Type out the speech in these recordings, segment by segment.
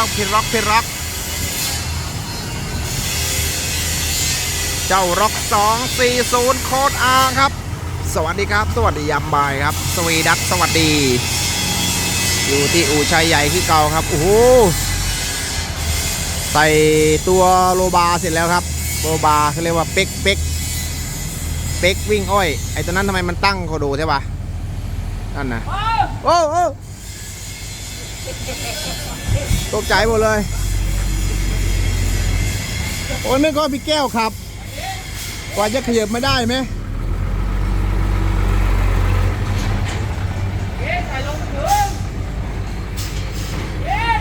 แล้วมาแล้วพี่ร็อกพี่ร็อก เจ้าร็อก 240 โคดอาครับ สวัสดีครับ สวัสดียามบ่ายครับ สวีดักสวัสดี อยู่ที่อู่ชัยใหญ่ที่เก่าครับ โอ้โห ใส่ตัวโลบาเสร็จแล้วครับ โลบาเขาเรียกว่าเป็กเป็กเป็กวิ่งอ้อย ไอ้ตัวนั้นทำไมมันตั้งโคโดใช่ปะนั่นนะโอ้โอ้ ตกใจหมดเลย โอ้ยนึกว่าพี่แก้วครับ กว่าจะขยับไม่ได้ไหม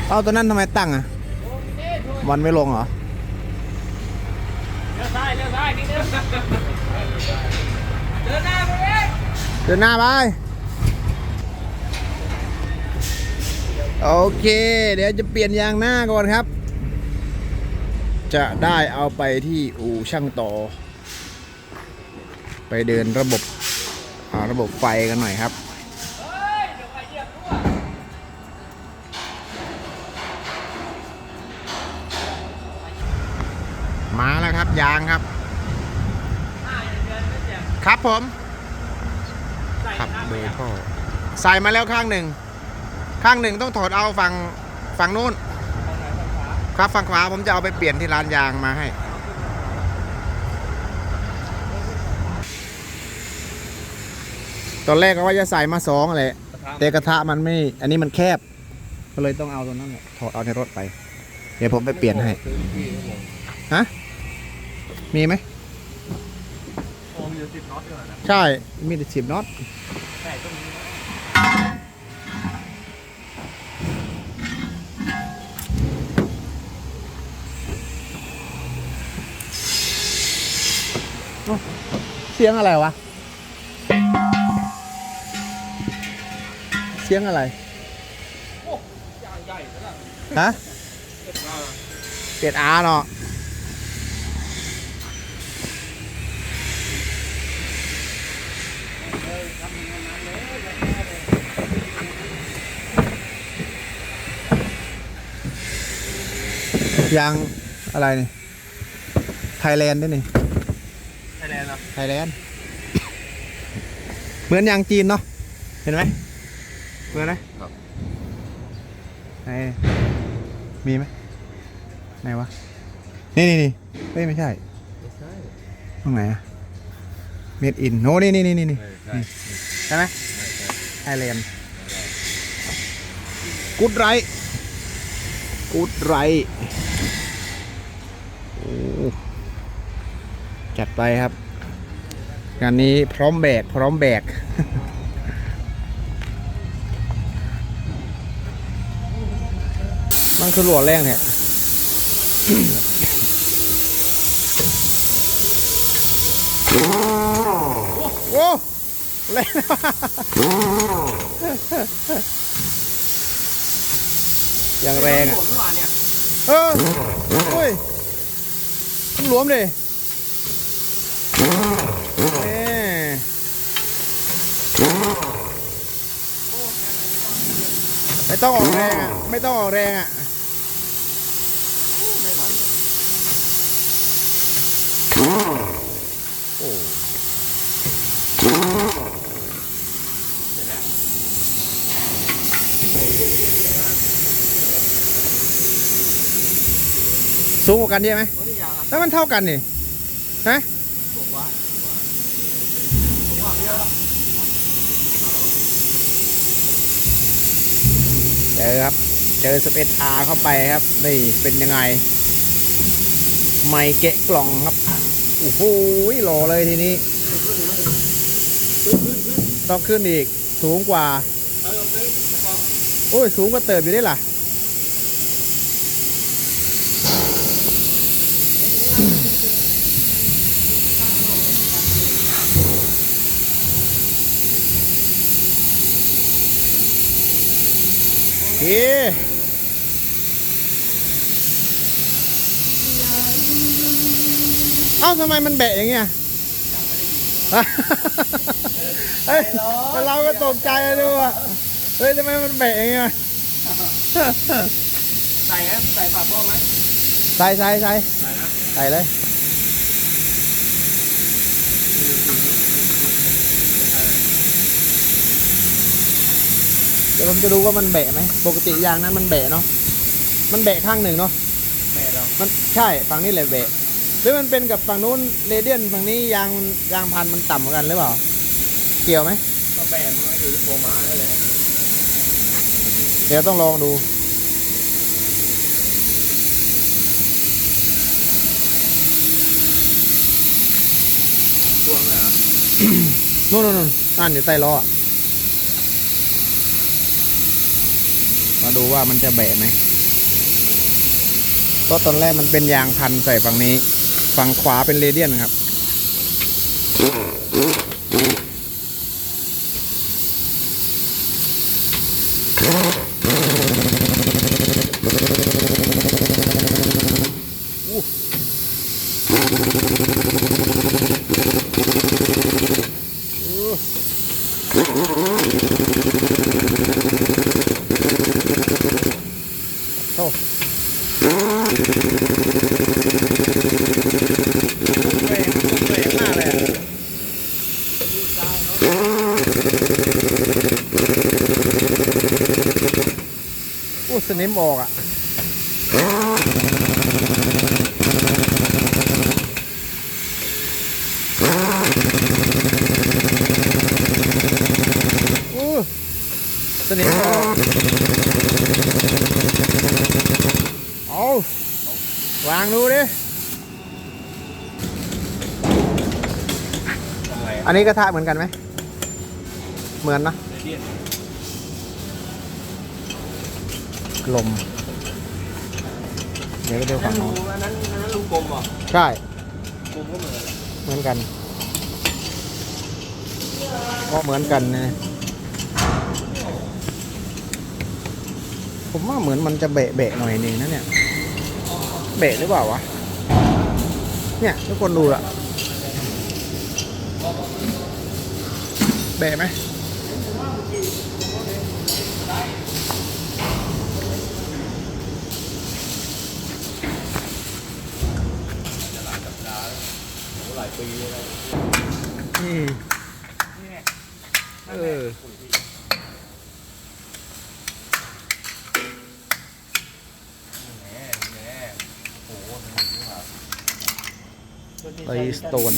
เอาตัวนั้นทำไมตั้งอะวันไม่ลงเหรอเลี้ยวซ้ายเลี้ยวซ้ายนิดนึงเดินหน้าไปเองเดินหน้าไป โอเค เดี๋ยวจะเปลี่ยนยางหน้าก่อนครับ จะได้เอาไปที่อู่ช่างต่อ ไปเดินระบบอาระบบไฟกันหน่อยครับมาแล้วครับยางครับ ครับผมใส่ครับหน้าโดยอะท่อใส่มาแล้วข้างหนึ่ง ข้างหนึ่งต้องถอดเอาฝั่งฝั่งนู้น ครับฝั่งขวาผมจะเอาไปเปลี่ยนที่ร้านยางมาให้ ตอนแรกก็ว่าจะใส่มาสองแหละแต่กระทะมันไม่ อันนี้มันแคบ ก็เลยต้องเอาตัวนั้นแหละถอดเอาในรถไป เดี๋ยวผมไปเปลี่ยนให้ฮะมีไหมโอ้มอยู่สิบน็อตด้วยนะใช่ มีแต่สิบน็อตใส่ตร สียงอะไรวะ เสียงอะไรโอ้ยางใหญ่ซะละฮะเจ็บมากเปลี่ยนอาร์เนาะยางอะไรนี่ ไทยแลนด์ด้วยนี่ไท ยแลนด์เหรอไทยแลนด์เหมือนยางจีนเนาะเห็นไหมเหมือนไหมครับไหนมีไหมไหนวะนี่นี่นี่เฮ้ยไม่ใช่ไม่ใช่ตรงไหนอะเมดอินโน้นี่นี่นี่นี่นี่ใช่ใช่ไหมไทยแลนด์กูดไรกูดไรโอ้จัดไปครับ งานนี้พร้อมแบก พร้อมแบก มันคือหลวดแรงเนี่ยโอ้แรงมากอย่างแรงอะเอเนี่ยเออโอ้ยมันหลวมดิเอ้ไม่ ต้องออกแรงอะ ไม่ต้องออกแรงอะไม่ไหวเลยโอ้สูงกว่ากันเยอะไหมโอ้นี่ยางอะแล้วมันเท่ากันนี่ฮะถูกวะถูกวะเยอะ เจอครับ เจอ 11R เข้าไปครับ นี่เป็นยังไง ไม่เกะกล่องครับ โอ้โหหล่อเลยทีนี้ ต้องขึ้นอีก สูงกว่า โอ้ย สูงกว่าเติบอยู่ได้ล่ะ เฮ้เอ้าทำไมมันแบะอย่างเงี้ยเฮ้ยเราก็ตกใจเลยดูอะเฮ้ยทำไมมันแบะอย่างเงี้ยใส่ไหมใส่ฝาหม้อไหมใส่ใส่ใส่ใส่นะใส่เลย ดี๋ยวผมจะดูว่ามันแบะไหมปกติยางนั้นมันแบะเนาะมันแบะข้างหนึ่งเนาะแม่เรามันใช่ฝั่งนี้แหละแบะหรือมันเป็นกับฝั่งนู้นเรเดียนฝั่งนี้ยางมันยางพันมันต่ำกว่ากันหรือเปล่า เกี่ยวไหมก็แบนมาอยู่ที่โฟมาแล้วแหละเดี๋ยวต้องลองดูช่วงไหนอะนู่นนู่นนู่นนั่นอยู่ใต้ล้ออะ มาดูว่ามันจะแบะไหมเพราะตอนแรกมันเป็นยางพันใส่ฝั่งนี้ ฝั่งขวาเป็นเรเดียนครับโอ้แรงแรงมากเลยอะโอ้สนิมออกอะ โอ้สนิมออกเอาวางดูดิ อะไรอันนี้กระทะเหมือนกันไหม เหมือนนะเดียนลม เดี๋ยวไปดูอัฝั่นงนั้นโน้นอันนั้นอันนั้นลูกกลมเหรอใช่ กลมก็เหมือน เหมือนกัน ก็เหมือนกันนะผมว่าเหมือนมันจะเบะเบะๆหน่อยนึงนะเนี่ย เบะหรือเปล่าวะ เนี่ยทุกคนดูอะ เบะไหมหลายปีแล้วอืมเออแหมแหมโอ้โหไปสโตน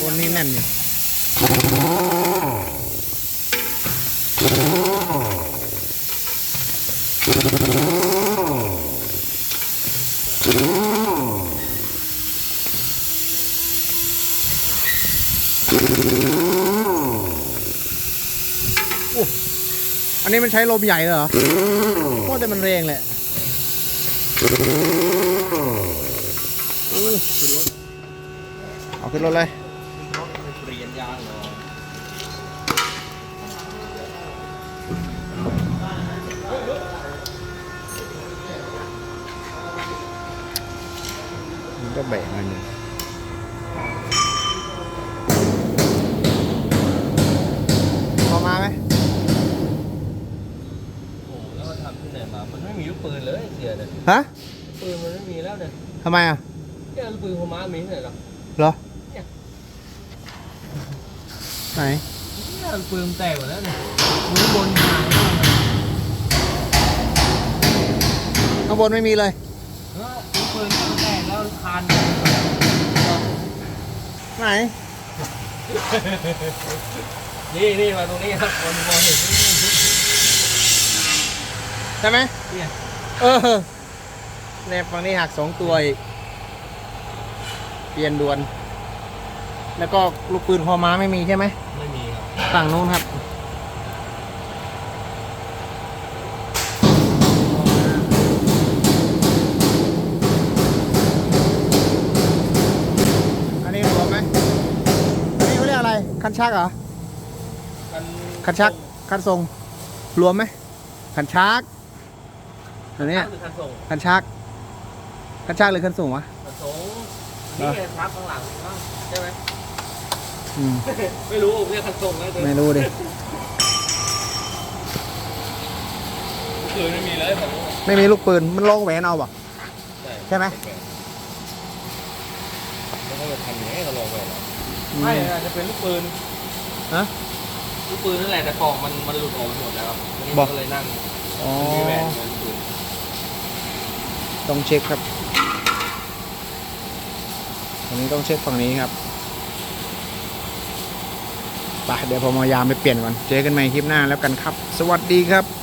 บนนี้แน่นอยู่อันนี้มันใช้ลมใหญ่เลยเหรอโคตรแต่มันแรงแหละ เอาขึ้นรถเลยเปลี่ยนยางเหรอมันก็แบะมาหนึ่งพอมาไหมโอ้โหแล้วมันทำที่ไหนมา มันไม่มีลูกปืนเลยเสียเนี่ยฮะ ปืนมันไม่มีแล้วเนี่ยทำไมอะแค่ลูกปืนโคม้ามีที่ไหนหรอเหรอเนี่ย ไหนเนี่ยลูกปืนมันแตกหมดแล้วเนี่ยมือบนหายมากเลยข้างบนไม่มีเลยเออลูกปืนมันแตกแล้วคานไหน นี่นี่มาตรงนี้ครับคนมองเห็นนี่ใช่ไหมเนี่ยเออแนบฝั่งนี้หักสองตัวอีก เปลี่ยนด่วน แล้วก็ลูกปืนคอม้าไม่มีใช่ไหมไม่มีครับฝั่งนู้นครับอันนี้รวมไหมอันนี้เขาเรียกอะไร คันชักเหรอกันคันชัก คันทรงรวมไหมคันชักอันเนี้ยคือคันส่งคันชัก คันชักหรือคันสูงวะคันส่งนี่ไงทับข้างหลังเนาะใช่ไหมอืม ไม่รู้เรียกคันส่งแล้วเจอไม่รู้ดิคืนไม่มีเลยผมไม่มีลูกปืนมันลองแหวนเอาป่ะใช่ไหมแล้วก็จะทำยังไงก็ลองไปแล้วไม่อาจจะเป็นลูกปืนฮะลูกปืนนั่นแหละแต่กล่องมันมันหลุดออกหมดแล้วครับทีนี้บมัอกนก็เลยนั่งอ๋อมันมีแหวนเหมือนปืนต้องเช็คครับตรงนี้ต้องเช็คฝั่งนี้ครับ ไปเดี๋ยวผมอายามไปเปลี่ยนก่อน เจอกันใหม่คลิปหน้าแล้วกันครับ สวัสดีครับ